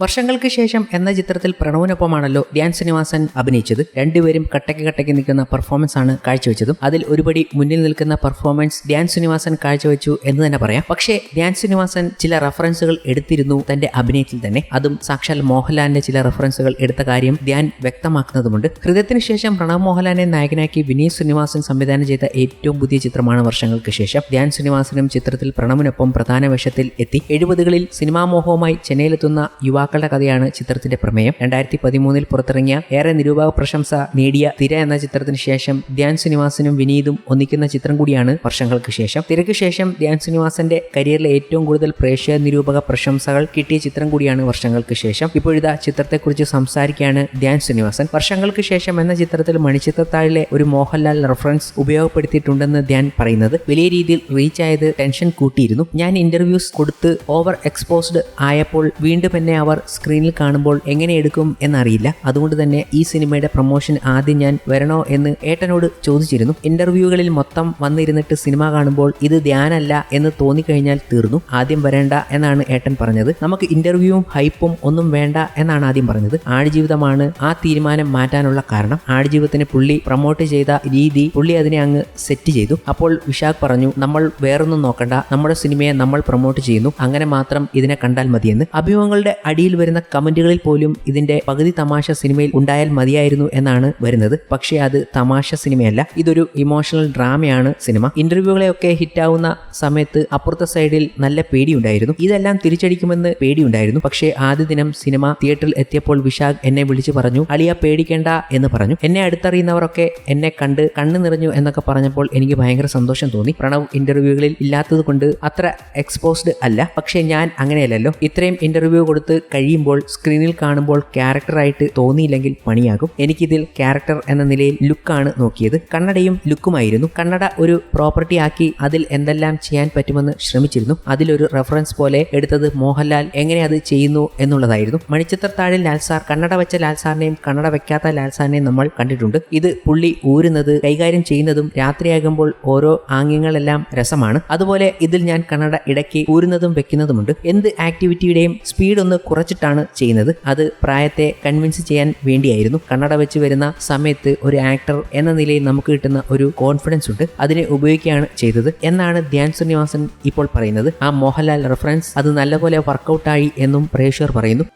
വർഷങ്ങൾക്ക് ശേഷം എന്ന ചിത്രത്തിൽ പ്രണവിനൊപ്പമാണല്ലോ ധ്യാൻ ശ്രീനിവാസൻ അഭിനയിച്ചത്. രണ്ടുപേരും കട്ടയ്ക്ക് കട്ടയ്ക്ക് നിൽക്കുന്ന പെർഫോമൻസ് ആണ് കാഴ്ചവെച്ചതും. അതിൽ ഒരുപടി മുന്നിൽ നിൽക്കുന്ന പെർഫോമൻസ് ധ്യാൻ ശ്രീനിവാസൻ കാഴ്ചവെച്ചു എന്ന് തന്നെ പറയാം. പക്ഷേ ധ്യാൻ ശ്രീനിവാസൻ ചില റഫറൻസുകൾ എടുത്തിരുന്നു തന്റെ അഭിനയത്തിൽ തന്നെ. അതും സാക്ഷാൽ മോഹൻലാലിന്റെ ചില റഫറൻസുകൾ എടുത്ത കാര്യം ധ്യാൻ വ്യക്തമാക്കുന്നതുമുണ്ട്. ഹൃദയത്തിന് ശേഷം പ്രണവ് മോഹൻലാലിനെ നായകനാക്കി വിനീത് ശ്രീനിവാസൻ സംവിധാനം ചെയ്ത ഏറ്റവും പുതിയ ചിത്രമാണ് വർഷങ്ങൾക്ക് ശേഷം. ധ്യാൻ ശ്രീനിവാസനും ചിത്രത്തിൽ പ്രണവിനൊപ്പം പ്രധാന വേഷത്തിൽ എത്തി. എഴുപതുകളിൽ സിനിമാ മോഹവുമായി ചെന്നൈയിലെത്തുന്ന യുവാക്കളുടെ കഥയാണ് ചിത്രത്തിന്റെ പ്രമേയം. രണ്ടായിരത്തി പതിമൂന്നിൽ പുറത്തിറങ്ങിയ ഏറെ നിരൂപക പ്രശംസ നേടിയ തിര എന്ന ചിത്രത്തിന് ശേഷം ധ്യാൻ ശ്രീനിവാസനും വിനീതും ഒന്നിക്കുന്ന ചിത്രം കൂടിയാണ് വർഷങ്ങൾക്ക് ശേഷം. തിരക്ക് ശേഷം ധ്യാൻ ശ്രീനിവാസന്റെ കരിയറിലെ ഏറ്റവും കൂടുതൽ പ്രേക്ഷക നിരൂപക പ്രശംസകൾ കിട്ടിയ ചിത്രം കൂടിയാണ് വർഷങ്ങൾക്ക് ശേഷം. ഇപ്പോഴിതാ ചിത്രത്തെക്കുറിച്ച് സംസാരിക്കുകയാണ് ധ്യാൻ ശ്രീനിവാസൻ. വർഷങ്ങൾക്ക് ശേഷം എന്ന ചിത്രത്തിൽ മണിച്ചിത്രത്താഴിലെ ഒരു മോഹൻലാൽ റെഫറൻസ് ഉപയോഗപ്പെടുത്തിയിട്ടുണ്ടെന്ന് ധ്യാൻ പറയുന്നത് വലിയ രീതിയിൽ റീച്ച് ആയത് ടെൻഷൻ കൂട്ടിയിരുന്നു. ഞാൻ ഇന്റർവ്യൂസ് കൊടുത്ത് ഓവർ എക്സ്പോസ്ഡ് ആയപ്പോൾ വീണ്ടും എന്നെ അവർ സ്ക്രീനിൽ കാണുമ്പോൾ എങ്ങനെ എടുക്കും എന്നറിയില്ല. അതുകൊണ്ട് തന്നെ ഈ സിനിമയുടെ പ്രൊമോഷൻ ആദ്യം ഞാൻ വരണോ എന്ന് ഏട്ടനോട് ചോദിച്ചിരുന്നു. ഇന്റർവ്യൂകളിൽ മൊത്തം വന്നിരുന്നിട്ട് സിനിമ കാണുമ്പോൾ ഇത് ധ്യാനല്ല എന്ന് തോന്നിക്കഴിഞ്ഞാൽ തീർന്നു. ആദ്യം വരേണ്ട എന്നാണ് ഏട്ടൻ പറഞ്ഞത്. നമുക്ക് ഇന്റർവ്യൂവും ഹൈപ്പും ഒന്നും വേണ്ട എന്നാണ് ആദ്യം പറഞ്ഞത്. ആടുജീവിതമാണ് ആ തീരുമാനം മാറ്റാനുള്ള കാരണം. ആടുജീവിതത്തിന് പുള്ളി പ്രൊമോട്ട് ചെയ്ത രീതി പുള്ളി അതിനെ അങ്ങ് സെറ്റ് ചെയ്തു. അപ്പോൾ വിശാഖ് പറഞ്ഞു നമ്മൾ വേറൊന്നും നോക്കണ്ട. നമ്മുടെ സിനിമയെ നമ്മൾ പ്രൊമോട്ട് ചെയ്യുന്നു. അങ്ങനെ മാത്രം ഇതിനെ കണ്ടാൽ മതിയെന്ന്. അഭിമുഖങ്ങളുടെ അടിയിൽ വരുന്ന കമന്റുകളിൽ പോലും ഇതിന്റെ പകുതി തമാശ സിനിമയിൽ ഉണ്ടായാൽ മതിയായിരുന്നു എന്നാണ് വരുന്നത്. പക്ഷേ അത് തമാശ സിനിമയല്ല. ഇതൊരു ഇമോഷണൽ ഡ്രാമയാണ് സിനിമ. ഇന്റർവ്യൂകളെയൊക്കെ ഹിറ്റാവുന്ന സമയത്ത് അപ്പുറത്തെ സൈഡിൽ നല്ല പേടിയുണ്ടായിരുന്നു. ഇതെല്ലാം തിരിച്ചടിക്കുമെന്ന് പേടിയുണ്ടായിരുന്നു. പക്ഷേ ആദ്യ ദിനം സിനിമ തിയേറ്ററിൽ എത്തിയപ്പോൾ വിശാഖ് എന്നെ വിളിച്ചു പറഞ്ഞു അളിയ പേടിക്കേണ്ട എന്ന് പറഞ്ഞു. എന്നെ അടുത്തറിയുന്നവരൊക്കെ എന്നെ കണ്ട് കണ്ണു നിറഞ്ഞു എന്നൊക്കെ പറഞ്ഞപ്പോൾ എനിക്ക് ഭയങ്കര സന്തോഷം തോന്നി. പ്രണവ് ഇന്റർവ്യൂകളിൽ ഇല്ലാത്തത് കൊണ്ട് അത്ര എക്സ്പോസ്ഡ് അല്ല. പക്ഷേ ഞാൻ അങ്ങനെയല്ലല്ലോ. ഇത്രയും ഇന്റർവ്യൂ കൊടുത്ത് കഴിയുമ്പോൾ സ്ക്രീനിൽ കാണുമ്പോൾ ക്യാരക്ടറായിട്ട് തോന്നിയില്ലെങ്കിൽ പണിയാകും. എനിക്കിതിൽ ക്യാരക്ടർ എന്ന നിലയിൽ ലുക്കാണ് നോക്കിയത്. കണ്ണടയും ലുക്കുമായിരുന്നു കണ്ണട ഒരു പ്രോപ്പർട്ടി ആക്കി അതിൽ എന്തെല്ലാം ചെയ്യാൻ പറ്റുമെന്ന് ശ്രമിച്ചിരുന്നു. അതിലൊരു റെഫറൻസ് പോലെ എടുത്തത് മോഹൻലാൽ എങ്ങനെ അത് ചെയ്യുന്നു എന്നുള്ളതായിരുന്നു. മണിച്ചിത്രത്താഴിൽ ലാൽസാർ കണ്ണട വെച്ച ലാൽസാറിനെയും കണ്ണട വെക്കാത്ത ലാൽസാറിനെയും നമ്മൾ കണ്ടിട്ടുണ്ട്. ഇത് പുള്ളി ഊരുന്നത് കൈകാര്യം ചെയ്യുന്നതും രാത്രിയാകുമ്പോൾ ഓരോ ആംഗ്യങ്ങളെല്ലാം രസമാണ്. അതുപോലെ ഇതിൽ ഞാൻ കണ്ണട ഇടയ്ക്ക് ഊരുന്നതും വെക്കുന്നതുമുണ്ട്. എന്ത് ആക്ടിവിറ്റിയുടെയും സ്പീഡ് ഒന്ന് കുറച്ചിട്ടാണ് ചെയ്യുന്നത്. അത് പ്രായത്തെ കൺവിൻസ് ചെയ്യാൻ വേണ്ടിയായിരുന്നു. കണ്ണട വെച്ച് വരുന്ന സമയത്ത് ഒരു ആക്ടർ എന്ന നിലയിൽ നമുക്ക് കിട്ടുന്ന ഒരു കോൺഫിഡൻസ് ഉണ്ട്. അതിനെ ഉപയോഗിക്കുകയാണ് ചെയ്തത്. എന്നാണ് ധ്യാൻ ശ്രീനിവാസൻ ഇപ്പോൾ പറയുന്നത്. ആ മോഹൻലാൽ റെഫറൻസ് അത് നല്ലപോലെ വർക്കൗട്ടായി എന്നും പ്രേക്ഷകർ പറയുന്നു.